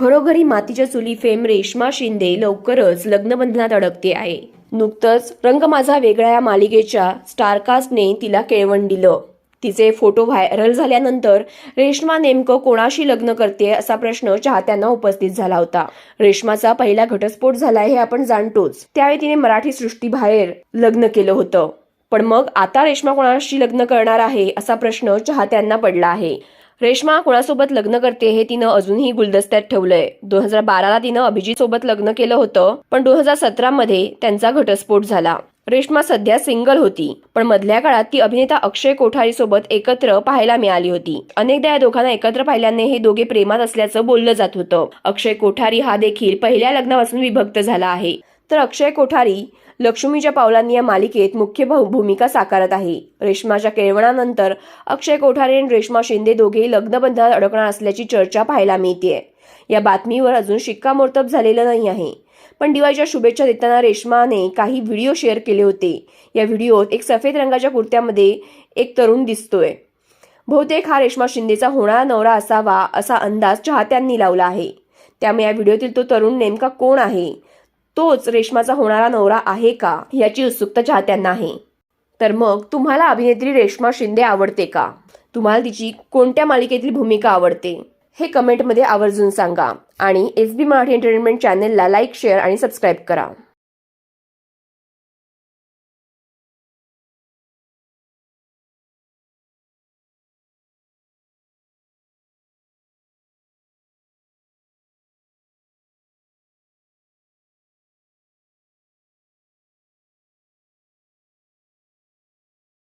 घरोघरी मातीच्या चुली फेम रेश्मा शिंदे लवकरच लग्नबंधनात अडकते आहे. नुकतंच रंग माझा वेगळा या मालिकेच्या स्टारकास्टने तिला केळवण दिलं. तिचे फोटो व्हायरल झाल्यानंतर रेश्मा नेमकं कोणाशी लग्न करते असा प्रश्न चाहत्यांना उपस्थित झाला होता. रेश्माचा पहिला घटस्फोट झाला हे आपण जाणतोच. त्यावेळी तिने मराठी सृष्टीबाहेर लग्न केलं होतं. पण मग आता रेश्मा कोणाशी लग्न करणार आहे असा प्रश्न चाहत्यांना पडला आहे. रेश्मा कोणासोबत लग्न करते हे तिनं अजूनही गुलदस्त्यात ठेवलंय. दोन हजार बाराला तिनं अभिजित सोबत लग्न केलं होतं पण दोन हजार सतरा मध्ये त्यांचा घटस्फोट झाला. रेश्मा सध्या सिंगल होती पण मधल्या काळात ती अभिनेता अक्षय कोठारी सोबत एकत्र पाहायला मिळाली होती. अनेकदा या दोघांना एकत्र पाहिल्याने हे दोघे प्रेमात असल्याचं बोललं जात होतं. अक्षय कोठारी हा देखील पहिल्या लग्नापासून विभक्त झाला आहे. तर अक्षय कोठारी लक्ष्मीच्या पावलांनी या मालिकेत मुख्य भूमिका साकारत आहे. रेश्माच्या केळवणानंतर अक्षय कोठारे आणि रेश्मा शिंदे दोघेही लग्नबंधात अडकणार असल्याची चर्चा पाहायला मिळते या बातमीवर अजून शिक्कामोर्तब झालेलं नाही आहे. पण दिवाळीच्या शुभेच्छा देताना रेश्माने काही व्हिडिओ शेअर केले होते. या व्हिडिओत एक सफेद रंगाच्या कुर्त्यामध्ये एक तरुण दिसतोय. बहुतेक हा रेश्मा शिंदेचा होणारा नवरा असावा असा अंदाज चाहत्यांनी लावला आहे. त्यामुळे या व्हिडिओतील तो तरुण नेमका कोण आहे? तोच रेश्माचा होणारा नवरा आहे का याची उत्सुकता चाहत्यांना आहे तर मग तुम्हाला अभिनेत्री रेश्मा शिंदे आवडते का? तुम्हाला तिची कोणत्या मालिकेतील भूमिका आवडते? हे कमेंटमध्ये आवर्जून सांगा आणि एस बी मराठी एंटरटेनमेंट चॅनेलला लाईक शेअर आणि सबस्क्राईब करा.